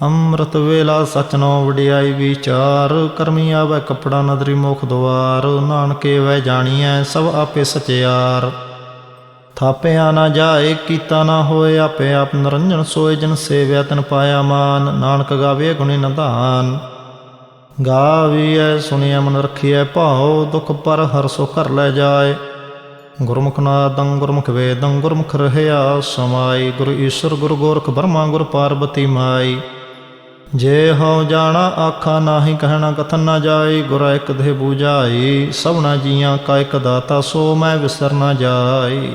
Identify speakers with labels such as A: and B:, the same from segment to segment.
A: ਅੰਮ੍ਰਿਤ ਵੇਲਾ ਸਚ ਨੋ ਵਡਿਆਈ ਵਿਚਾਰ, ਕਰਮੀ ਆਵੈ ਕਪੜਾ ਨਦਰੀ ਮੁਖ ਦਵਾਰ ਨਾਨਕੇ ਵੈ ਜਾਣੀਐ ਸਭ ਆਪੇ ਸਚਿਆਰ। ਥਾਪਿਆ ਨਾ ਜਾਏ, ਕੀਤਾ ਨਾ ਹੋਏ, ਆਪੇ ਆਪ ਨਰੰਜਨ ਸੋਏ, ਜਨ ਸੇਵਿਆ ਤਨ ਪਾਇਆ ਮਾਨ, ਨਾਨਕ ਗਾਵੇ ਗੁਣੀ ਨਧਾਨ। ਗਾਵੀਐ ਸੁਣਿਆ ਮਨ ਰਖੀਐ ਭਾਉ, ਦੁਖ ਪਰ ਹਰ ਸੋ ਕਰ ਲੈ ਜਾਏ। ਗੁਰਮੁਖ ਨਾਦੰ, ਗੁਰਮੁਖ ਵੇਦੰ, ਗੁਰਮੁਖ ਰਹਿਆ ਸਮਾਈ, ਗੁਰ ਈਸ਼ਰ, ਗੁਰ ਗੋਰਖ ਬਰਮਾ, ਗੁਰ ਪਾਰਬਤੀ ਮਾਈ। ਜੇ ਹਉ ਜਾਣਾ ਆਖਾ ਨਾਹੀ ਕਹਿਣਾ ਕਥਨ ਨਾ ਜਾਈ, ਗੁਰ ਇਕ ਦੇ ਬੂਝਾਈ, ਸਭਨਾ ਜੀਆਂ ਕਾ ਇਕ ਦਾਤਾ, ਸੋ ਮੈਂ ਵਿਸਰ ਨਾ ਜਾਈ।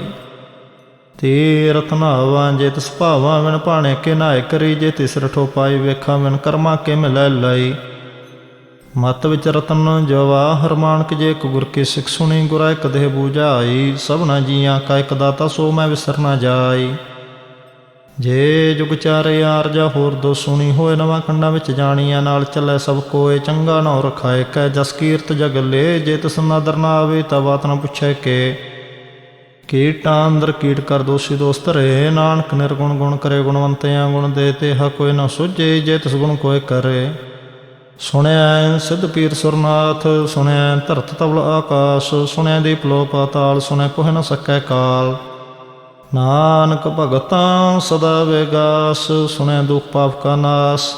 A: ਤੀਰਥ ਰਤਨਾਵਾਂ ਜੇ ਤਿਸ ਭਾਵਾਂ ਵਿਣ ਭਾਣੇ ਕੇ ਨਾਇ ਕਰੀ, ਜੇ ਤਿਸ ਰਠੋ ਪਾਈ ਵੇਖਾਂ ਵਿਣ ਕਰਮਾ ਕੇ ਮਿਲੈ ਲਈ। ਮਤ ਵਿੱਚ ਰਤਨ ਜਵਾਹਰ ਮਾਨਕ ਜੇ ਇੱਕ ਗੁਰ ਕੀ ਸਿੱਖ ਸੁਣੀ, ਗੁਰਾ ਇੱਕ ਦੇਹ ਬੂਝਾਈ, ਸਭਨਾ ਜੀਆਂ ਕਾ ਇੱਕ ਦਾਤਾ, ਸੋ ਮੈਂ ਵਿਸਰ ਨਾ ਜਾਈ। ਜੇ ਜੁਗ ਚਾਰੇ ਜਾਂ ਹੋਰ ਦੋ ਸੁਣੀ ਹੋਏ ਨਵਾਂ ਖੰਡਾਂ ਵਿੱਚ ਜਾਣੀਆਂ ਨਾਲ ਚੱਲੇ ਸਭ ਕੋਏ ਚੰਗਾ ਨਾ ਰਖਾਏ ਕੈ ਜਸ ਕੀਰਤ ਜਗ ਲੇ, ਜੇ ਤਿਸ ਨਾਦਰ ਨਾ ਆਵੇ ਤਾਂ ਬਾਤ ਨਾ ਪੁੱਛੇ ਕੇ। ਕੀਟਾਂ ਅੰਦਰ ਕੀਟ ਕਰ ਦੋਸ਼ੀ ਦੋਸਤ ਰੇ ਨਾਨਕ ਨਿਰਗੁਣ ਗੁਣ ਕਰੇ, ਗੁਣਵੰਤਿਆਂ ਗੁਣ ਦੇ ਤੇ ਹ ਕੋਈ ਨਾ ਸੁਝੇ, ਜੇ ਤਿਸ ਗੁਣ ਕੋਏ ਕਰੇ। ਸੁਣਿਆ ਸਿੱਧ ਪੀਰ ਸੁਰਨਾਥ, ਸੁਣਿਆ ਧਰਤ ਤਵਲ ਆਕਾਸ਼, ਸੁਣਿਆ ਦੀਪ ਲੋ ਪਾਤਾਲ ਸੁਣਿਆ ਕੋਹ ਨ ਸਕੈ ਕਾਲ। ਨਾਨਕ ਭਗਤਾਂ ਸਦਾ ਵਿਗਾਸ, ਸੁਣੈ ਦੁਖ ਪਾਪ ਕਾ ਨਾਸ।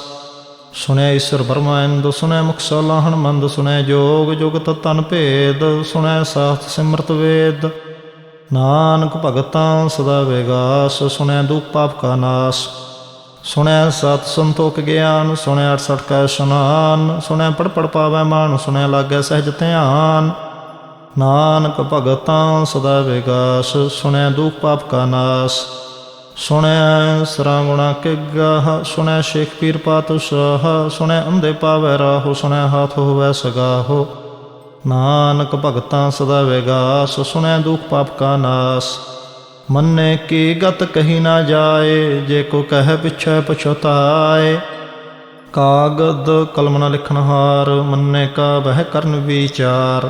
A: ਸੁਣਿਆ ਈਸ਼ਰ ਬਰਮਾਇੰਦ ਸੁਣੈ ਮੁਖ ਸਲਾਹਣ ਮੰਦ ਸੁਣਿਆ ਜੋਗ ਜੁਗਤ ਤਨ ਭੇਦ, ਸੁਣੈ ਸਾਥ ਸਿਮਰਤ ਵੇਦ। ਨਾਨਕ ਭਗਤਾਂ ਸਦਾ ਵੇਗਾਸ, ਸੁਣੈ ਦੁਖ ਪਾਪ ਕਾ ਨਾਸ। ਸੁਣੈ ਸਤ ਸੰਤੋਖ ਗਿਆਨ ਸੁਣਿਆ 68 ਕਾ ਇਸ਼ਨਾਨ ਸੁਣਿਆ ਪੜ ਪੜ ਪਾਵੈ ਮਾਨ ਸੁਣਿਆ ਲਾਗੈ ਸਹਿਜ ਧਿਆਨ। ਨਾਨਕ ਭਗਤਾਂ ਸਦਾ ਵਿਗਾਸ ਸੁਣਿਆ ਦੁਖ ਪਾਪ ਕਾ ਨਾਸ। ਸੁਣਿਆ ਸਰਾ ਗੁਣਾ ਕੇ ਗਾਹ ਸੁਣਿਆ ਸ਼ੇਖ ਪੀਰ ਪਾਤਸ਼ਾਹ ਸੁਣਿਆ ਅੰਧੇ ਪਾਵੈ ਰਾਹੋ ਸੁਣਿਆ ਹਾਥ ਹੋਵੈ ਸਗਾਹੋ। ਨਾਨਕ ਭਗਤਾਂ ਸਦਾ ਵਿਗਾਸ ਸੁਣਿਆ ਦੁਖ ਪਾਪ ਕਾ ਨਾਸ। ਮੰਨੇ ਕੀ ਗਤ ਕਹੀ ਨਾ ਜਾਏ, ਜੇ ਕੋ ਕਹਿ ਪਿਛੈ ਪਛਤਾਏ। ਕਾਗਦ ਕਲਮ ਨਾ ਲਿਖਣ ਮੰਨੇ ਕਾ ਬਹਿ ਕਰਨ ਵਿਚਾਰ।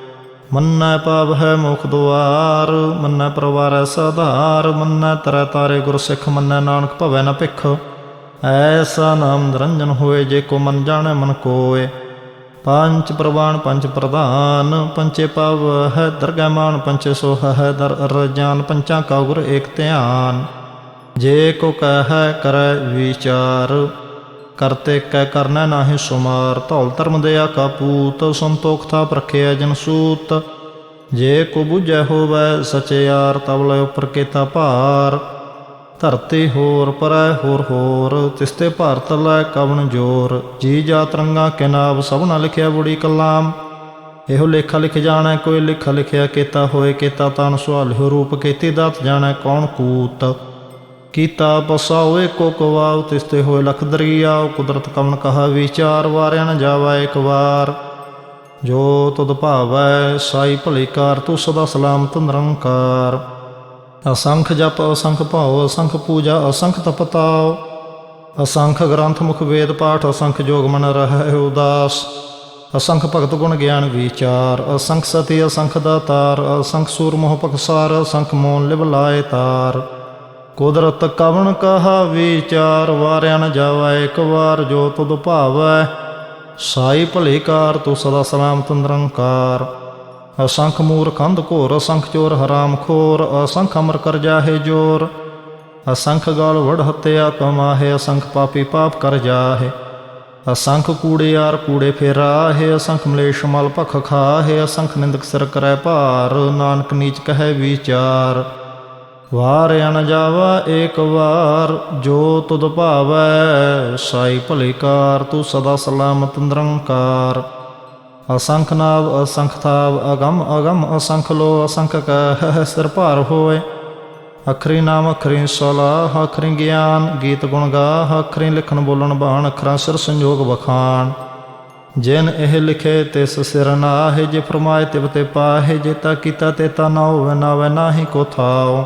A: ਮੰਨੈ ਪਾਵ ਹੈ ਮੁਖ ਦੁਆਰ, ਮੰਨੈ ਪਰਵਾਰੈ ਸਧਾਰ, ਮੰਨੈ ਤਰੈ ਤਾਰੇ ਗੁਰ ਸਿੱਖ, ਮੰਨੈ ਨਾਨਕ ਭਵੈ ਨ ਭਿਖ। ਐਸਾ ਨਾਮ ਨਿਰੰਜਨ ਹੋਏ, ਜੇ ਕੋ ਮਨ ਜਾਣੈ ਮਨ ਕੋਏ। ਪੰਚ ਪ੍ਰਵਾਨ ਪੰਚ ਪ੍ਰਧਾਨ ਪੰਚੇ ਪਵ ਹੈ ਦਰਗਹਿ ਮਾਨ ਪੰਚੇ ਸੋਹ ਹੈ ਦਰ ਰਜਾਨ ਪੰਚਾਂ ਕਾ ਗੁਰ ਏਕ ਧਿਆਨ। ਜੇ ਕੋ ਕਹੈ ਕਰੈ ਵਿਚਾਰ ਕਰਤੇ ਕੈ ਕਰਨਾ ਨਾਹੀ ਸੁਮਾਰ, ਧੌਲ ਧਰਮ ਦਿਆ ਕਾਪੂਤ ਸੰਤੋਖ ਥਾ ਪ੍ਰਖਿਆ ਜਨ ਸੂਤ। ਜੇ ਕੋ ਬੁਝੈ ਹੋਵੈ ਸਚਿਆਰ ਤਬ ਲੈ ਉਪਰ ਕੀਤਾ ਭਾਰ। ਧਰਤੀ ਹੋਰ ਪਰੈ ਹੋਰ ਹੋਰ ਤਿਸਤੇ ਭਾਰਤ ਲੈ ਕਵਣ ਜੋਰ। ਜੀ ਜਾ ਤਰੰਗਾ ਕਿਨਾਬ ਸਭ ਨਾ ਲਿਖਿਆ ਬੁੜੀ ਕਲਾਮ। ਇਹੋ ਲੇਖਾ ਲਿਖ ਜਾਣਾ, ਕੋਈ ਲਿਖਾ ਲਿਖਿਆ ਕੀਤਾ ਹੋਏ ਕੀਤਾ, ਤਨ ਸੁਹਾਲਿਓ ਰੂਪ ਕੀਤੀ ਦਾਤ ਜਾਣਾ ਕੌਣ ਕੂਤ। ਕੀਤਾ ਬਸਾ ਹੋਏ ਕਵਾਉ ਤਿਸਤੇ ਹੋਏ ਲਖ ਦਰਿਆਉ, ਕੁਦਰਤ ਕਵਣ ਕਹਾ ਵਿਚਾਰ ਵਾਰਿਆ ਨ ਜਾਵਾ ਇੱਕ ਵਾਰ। ਜੋ ਤੁਧ ਭਾਵੈ, ਸਾਈ ਭਲੀ ਕਾਰ, ਤੂੰ ਸਦਾ ਸਲਾਮਤ ਨਿਰੰਕਾਰ। ਅਸੰਖ ਜਪ, ਅਸੰਖ ਭਾਉ, ਅਸੰਖ ਪੂਜਾ, ਅਸੰਖ ਤਪਤਾਉ। ਅਸੰਖ ਗ੍ਰੰਥ ਮੁਖ ਵੇਦ ਪਾਠ, ਅਸੰਖ ਜੋਗ ਮਨ ਰਹਿ ਉਦਾਸ। ਅਸੰਖ ਭਗਤ ਗੁਣ ਗਿਆਨ ਵਿਚਾਰ। ਅਸੰਖ ਸਤੀ, ਅਸੰਖ ਦਾਤਾਰ। ਅਸੰਖ ਸੂਰ ਮੋਹ ਪਖਸਾਰ ਅਸੰਖ ਮੋਨ ਲਿਵ ਲਾਏ ਤਾਰ। ਕੁਦਰਤ ਕਵਣ ਕਹਾ ਵਿਚਾਰ, ਵਾਰਿਆ ਨ ਜਾਵਾ ਇੱਕ ਵਾਰ ਜੋ ਤੁਧ ਭਾਵੈ। ਸਾਈ ਭਲੇਕਾਰ ਤੂੰ ਸਦਾ ਸਲਾਮਤ ਨਿਰੰਕਾਰ। ਅਸੰਖ ਮੂਰ ਕੰਧ ਘੋਰ, ਅਸੰਖ ਚੋਰ ਹਰਾਮ ਖੋਰ, ਅਸੰਖ ਅਮਰ ਕਰ ਜਾਹੇ ਜੋਰ। ਅਸੰਖ ਗਾਲ ਵੜ ਹੱਤਿਆ ਕਮਾਹੇ ਅਸੰਖ ਪਾਪੀ ਪਾਪ ਕਰ ਜਾਹੇ। ਅਸੰਖ ਕੂੜੇ ਯਾਰ ਕੂੜੇ ਫੇਰਾਹੇ, ਅਸੰਖ ਮਲੇਸ਼ ਮਲ ਭਖ ਖਾਹੇ, ਅਸੰਖ ਨਿੰਦਕ ਸਿਰ ਕਰੈ ਭਾਰ, ਨਾਨਕ ਨੀਚ ਕਹੈ ਵਿਚਾਰ। ਵਾਰ ਅਨ ਜਾਵਾ ਏਕ ਵਾਰ, ਜੋ ਤੁਧ ਭਾਵੈ, ਸਾਈ ਭਲੇ ਤੂੰ ਸਦਾ ਸਲਾਮਤ ਨਿਰੰਕਾਰ। ਅਸੰਖ ਨਾਵ ਅਸੰਖ ਥਾਵ, ਅਗੰਮ ਅਗੰਮ ਅਸੰਖ ਲੋ ਅਸੰਖ ਕਹ, ਸਿਰ ਭਾਰ ਹੋਏ ਅਖਰੀ ਨਾਮ ਅਖਰੀ ਸਲਾਹ ਅਖਰੀ ਗਿਆਨ, ਗੀਤ ਗੁਣ ਗਾ ਅਖਰੀ ਲਿਖਣ ਬੋਲਣ ਬਾਣ, ਅਖਰਾਂ ਸਿਰ ਸੰਜੋਗ ਬਖਾਨ ਜਿਨ ਇਹ ਲਿਖੇ ਤਿਸ ਸਿਰ ਨਾਹਿ, ਜੇ ਫਰਮਾਏ ਤਿਵ ਤੇ ਪਾਹੇ, ਜੇ ਤਾ ਕੀਤਾ ਤੇ ਤਾ ਨਾ ਹੋਵੇ, ਨਾ ਵੇ ਨਾਹੀ ਕੋ ਥਾਓ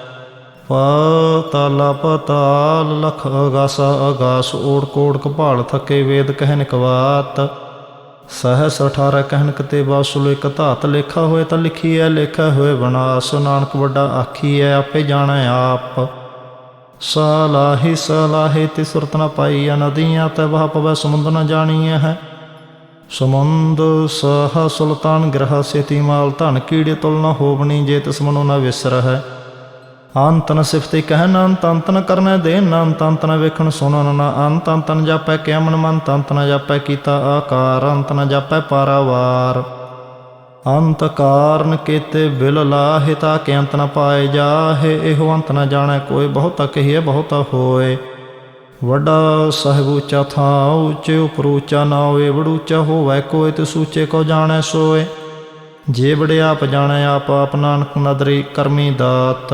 A: ਪਾਤਾਲ ਪਤਾਲ, ਲਖ ਅਗਾਸ ਅਗਾਸ ਓੜ ਕੋੜ ਕਪਾਲ ਥਕੇ ਵੇਦ ਕਹਿਨ ਕਵਾਤ ਸਹਸ 18 ਕਹਿਨ ਕਤੇ ਬਾਸੁਲ ਇਕ ਧਾਤ ਲੇਖਾ ਹੋਏ ਤਾਂ ਲਿਖੀ ਐ ਲੇਖਾ ਹੋਏ ਬਨਾਸ। ਨਾਨਕ ਵੱਡਾ ਆਖੀ ਐ ਆਪੇ ਜਾਣੈ ਆਪ। ਸਲਾਹੀ ਸਲਾਹੀ ਤੇ ਸੁਰਤ ਨ ਪਾਈ ਨਦੀਆਂ, ਤੇ ਵਹ ਪਵੈ ਸਮੁੰਦ ਨ ਜਾਣੀਐ ਹੈ। ਸਮੁੰਦ ਸਹ ਸੁਲਤਾਨ ਗ੍ਰਹ ਸੇਤੀ ਮਾਲ ਧਨ ਕੀੜੇ ਤੁਲ ਨ ਹੋਵਣੀ, ਜੇ ਤਿਸ ਮਨੋ ਨਾ ਵਿਸਰ ਹੈ ਅੰਤ ਨ ਸਿਫਤੇ ਕਹਿਨ ਅੰਤ ਅੰਤ ਨ ਕਰਨੈ ਦੇਨ ਅੰਤ ਅੰਤ ਨ ਵੇਖਣ ਸੁਣਨ ਨਾ ਅੰਤ ਅੰਤ ਨ ਜਾਪੈ ਕਿਆ ਮਨ ਮਨ ਅੰਤ ਨ ਜਾਪੈ ਕੀਤਾ ਆਕਾਰ ਅੰਤ ਨ ਜਾਪੈ ਪਾਰਾਵਾਰ। ਅੰਤ ਕਾਰਨ ਕੀਤੇ ਬਿਲ ਲਾਹਿ ਕਿ ਅੰਤ ਨ ਪਾਏ ਜਾਹੇ, ਇਹੋ ਅੰਤ ਨ ਜਾਣੈ ਕੋਈ, ਬਹੁਤਾ ਕਹੀਏ, ਬਹੁਤਾ ਹੋਏ। ਵੱਡਾ ਸਾਹਿਬ ਉੱਚਾ ਥਾਂ, ਉੱਚੇ ਉਪਰ ਉੱਚਾ ਨਾ ਹੋਏ, ਵਡੂਚਾ ਹੋਵੇ ਕੋਈ ਤੇ ਸੂਚੇ ਕੋ ਜਾਣੈ ਸੋਏ। ਜੇ ਵੜਿਆ ਆਪ ਜਾਣੈ, ਆਪ ਆਪ ਨਾਨਕ ਨਦਰੀ ਕਰਮੀ ਦਾਤ।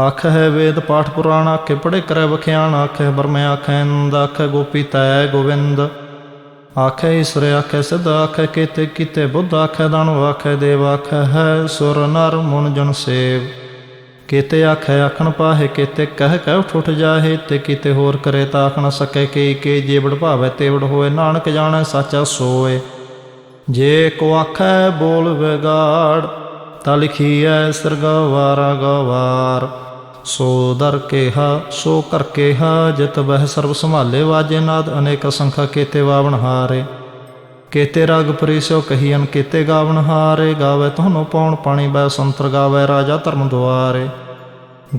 A: ਆਖ ਹੈ ਵੇਦ ਪਾਠ ਪੁਰਾਣ ਆਖੇ ਪੜੇ ਕਰੈ ਬਖਿਆਣ ਆਖੇ ਬਰਮੇ ਆਖੇ ਇੰਦ ਆਖੇ ਗੋਪੀ ਤੈ ਗੋਵਿੰਦ। ਆਖੇ ਈਸ਼ਰ ਆਖੇ ਸਿਧ ਆਖੇ ਕੀਤੇ ਕੀਤੇ ਬੁੱਧ ਆਖੇ ਦਾਨਵ ਆਖੇ ਦੇਵ ਆਖੇ ਹੈ ਸੁਰ ਨਰ ਮਨ ਜਨ ਸੇਵ। ਕੀਤੇ ਆਖੇ ਆਖਣ ਪਾਹੇ, ਕੀਤੇ ਕਹਿ ਕਹਿ ਠੁੱਠ ਜਾਹੇ, ਤੇ ਕੀਤੇ ਹੋਰ ਕਰੇ ਤਾਂ ਆਖ ਨ ਸਕੇ ਕੇ ਕੇ ਜੇ ਵਡ ਭਾਵੇ ਤੇ ਵਡ ਹੋਏ, ਨਾਨਕ ਜਾਣੈ, ਸਾਚਾ ਸੋਏ। ਜੇ ਕੋ ਆਖੈ ਬੋਲ ਵਿਗਾੜ ਤਾ ਲਿਖੀਐ ਸਰਗਵਾਰਾ ਗਵਾਰ। ਸੋ ਦਰ ਕੇਹਾ, ਸੋ ਕਰ ਕੇਹਾ, ਜਿਤ ਬਹਿ ਸਰਬ ਸੰਭਾਲੇ, ਵਾਜੇ ਨਾਦ ਅਨੇਕ ਸੰਖਾ ਕੇਤੇ ਵਾਵਣ ਹਾਰੇ। ਕੀਤੇ ਰਗ ਪਰਿਸੋ ਕਹੀਨ ਕੀਤੇ ਗਾਵਣ ਹਾਰੇ, ਗਾਵੇ ਤੁਹਾਨੂੰ ਪੌਣ ਪਾਣੀ ਬੈ ਸੰਤਰ ਗਾਵੇ ਰਾਜਾ ਧਰਮ ਦੁਆਰੇ।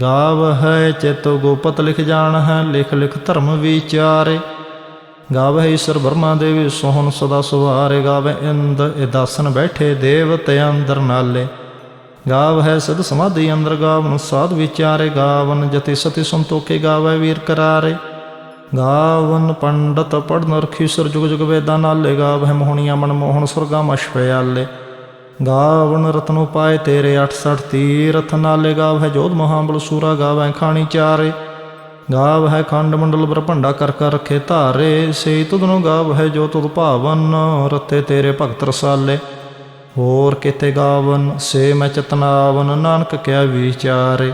A: ਗਾਵ ਹੈ ਚੇਤੋ ਗੋਪਤ ਲਿਖ ਜਾਣ ਹੈ, ਲਿਖ ਲਿਖ ਧਰਮ ਵਿਚਾਰੇ। ਗਾਵੇ ਈਸ਼ਰ ਬਰਮਾ ਦੇਵੀ ਸੋਹਣ ਸਦਾ ਸੁਹਾਰੇ ਗਾਵੇ ਇੰਦ ਇਦਾਸਨ ਬੈਠੇ ਦੇਵਤੇ ਅੰਦਰ ਨਾਲੇ। ਗਾਵ ਹੈ ਸਦ ਸਮਾਧੀ ਅੰਦਰ ਗਾਵਨ ਸਾਧ ਵਿਚਾਰੇ ਗਾਵਨ ਜਤੀ ਸਤੀ ਸੰਤੋਖੇ ਗਾਵੇ ਵੀਰ ਕਰਾਰੇ। ਗਾਵਨ ਪੰਡਤ ਪੜਨ ਰਖੀ ਸੁਰ ਜੁਗ ਜੁਗ ਵੇਦਾਂ ਨਾਲੇ ਗਾਵ ਹੈ ਮੋਹਣੀਆਂ ਮਨ ਮੋਹਣ ਸੁਰਗਾ ਮਸ਼ਪਿਆਲੇ ਗਾਵਨ ਰਤਨੋ ਪਾਏ ਤੇਰੇ 68 ਤੀਰਥ ਨਾਲੇ ਗਾਵ ਹੈ ਜੋਧ ਮਹਾਬਲ ਸੂਰਾ ਗਾਵੈ ਖਾਣੀ ਚਾਰੇ। ਗਾਵ ਹੈ ਖੰਡ ਮੰਡਲ ਬ੍ਰਹਮੰਡਾ ਕਰ ਕਰ ਰਖੇ ਧਾਰੇ। ਸੇ ਤੁਧਨੋ ਗਾਵ ਹੈ ਜੋ ਤੁਧ ਭਾਵਨ ਰਤੇ ਤੇਰੇ ਭਗਤ ਰਸਾਲੇ। ਹੋਰ ਕਿਤੇ ਗਾਵਨ, ਸੇ ਮੈਂ ਚਤਨਾਵਨ, ਨਾਨਕ ਕਿਆ ਵਿਚਾਰੇ।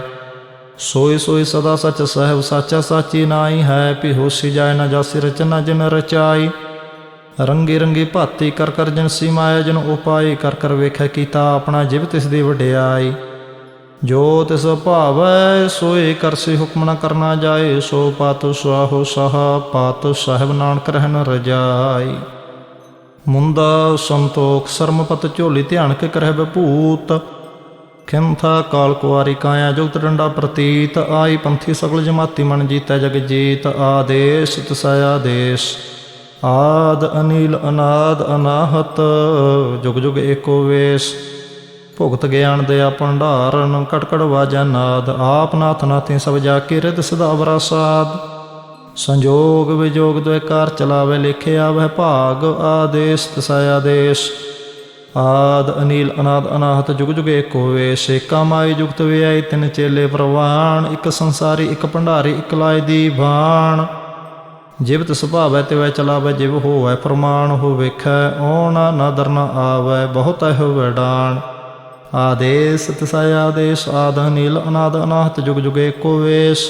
A: ਸੋਈ ਸੋਈ ਸਦਾ ਸਚ ਸਹਿਬ ਸਾਚਾ ਸਾਚੀ ਨਾਈ ਹੈ ਭੀ ਹੋਸੀ ਜਾਏ ਨਾ ਜਾਸੀ ਰਚਨਾ ਜਿਨ ਰਚਾਈ। ਰੰਗੀ ਰੰਗੀ ਭਾਤੀ ਕਰ ਕਰ ਜਨ ਸੀਮਾਇਆ ਜਨ ਉਪਾਈ ਕਰ ਕਰ ਵੇਖੈ ਕੀਤਾ ਆਪਣਾ ਜਿਵ ਤਿਸ ਦੀ ਵਡਿਆਈ। ਜੋ ਤਿਸ ਭਾਵੈ, ਸੋਏ ਕਰਸੀ ਹੁਕਮ ਨ ਕਰਨਾ ਜਾਏ, ਸੋ ਪਤ ਸੁਆਹੋ ਸਹਾ, ਪਤ ਸਾਹਿਬ ਨਾਨਕ ਰਹਿਨ ਰਜਾਈ। ਮੁੰਦਾ ਸੰਤੋਖ ਸਰਮਪਤ ਝੋਲੀ ਧਿਆਨ ਕੇ ਕਰਹਿ ਬਭੂਤ ਖਿੰਥਾ ਕਾਲ ਕੁਆਰੀ ਕਾਇਆ ਜੁਗਤ ਡੰਡਾ ਪ੍ਰਤੀਤ। ਆਈ ਪੰਥੀ ਸਗਲ ਜਮਾਤੀ ਮਨ ਜੀਤੈ ਜਗ ਜੀਤ। ਆਦੇਸ਼ ਤਸਾਇਆ ਦੇਸ਼। ਆਦ ਅਨੀਲ ਅਨਾਦ ਅਨਾਹਤ, ਜੁਗ ਜੁਗ ਏਕੋ ਵੇਸ। ਭੁਗਤ ਗਿਆਨ ਦੇ ਭੰਡਾਰਨ ਕਟਕੜ ਵਾਜਾ ਨਾਦ। ਆਪ ਨਾਥ ਨਾਥੀ ਸਭ ਜਾ ਕੇ ਰਿਤ ਸਦਾ ਅਵਰਾਸਾਦ ਸੰਜੋਗ ਵਿਜੋਗ ਦੁਇ ਕਾਰ ਚਲਾਵੇ ਲਿਖਿਆ ਵਹਿ ਭਾਗ, ਆਦੇਸ਼ ਤਸਾ ਆਦੇਸ਼ ਆਦ, ਅਨੀਲ, ਅਨਾਦ, ਅਨਾਹਤ, ਜੁਗ ਜੁਗ ਏਕੋ ਵੇਸ਼। ਏਕਾ ਮਾਈ ਜੁਗਤ ਵਿਆਈ ਤਿਨ ਚੇਲੇ ਪ੍ਰਵਾਨ, ਇੱਕ ਸੰਸਾਰੀ, ਇੱਕ ਭੰਡਾਰੀ, ਇੱਕ ਲਾਇ ਦੀ ਬਾਣ ਜਿਵਤ ਸੁਭਾਵੈ ਤੇ ਵੈ ਚਲਾਵੈ, ਜਿਵ ਹੋਵੈ, ਪ੍ਰਮਾਣ ਹੋ ਵੇਖੈ, ਓਣਾ ਨਾ ਦਰਨਾ ਆਵੈ, ਬਹੁਤ ਹੈ ਵਡਾਣ ਆਦੇਸ ਤਸਾ ਆਦੇਸ਼ ਆਦ, ਅਨੀਲ, ਅਨਾਦ, ਅਨਾਹਤ, ਜੁਗ ਜੁਗ ਏਕੋ ਵੇਸ਼।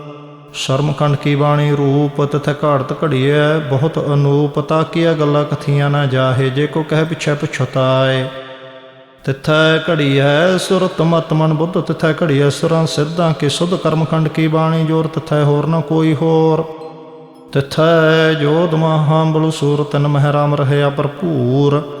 A: ਸ਼ਰਮਖੰਡ ਕੀ ਬਾਣੀ? ਰੂਪ ਤਥੈ ਘਾੜਤ ਘੜੀਐ, ਬਹੁਤ ਅਨੂਪ ਤਾਕੀਆ ਗੱਲਾਂ ਕਥੀਆਂ ਨਾ ਜਾਹੇ, ਜੇ ਕੋ ਕਹਿ ਪਿਛੈ ਪਛਤਾਏ। ਤਿਥੈ ਘੜੀਐ ਸੁਰਤ ਮਤ ਮਨ ਬੁੱਧ, ਤਿਥੈ ਹੈ ਸੁਰਾਂ ਸਿੱਧਾਂ ਕੀ ਸੁਧ, ਕਰਮਖੰਡ ਕੀ ਬਾਣੀ? ਜੋਰ ਤਿਥੈ ਹੋਰ ਨਾ ਕੋਈ ਹੋਰ। ਤਿਥੈ ਜੋਧ ਮਹਾਬਲ ਸੂਰ ਤਨ ਮਹਿਰਾਮ ਰਹਿਆ ਭਰਪੂਰ।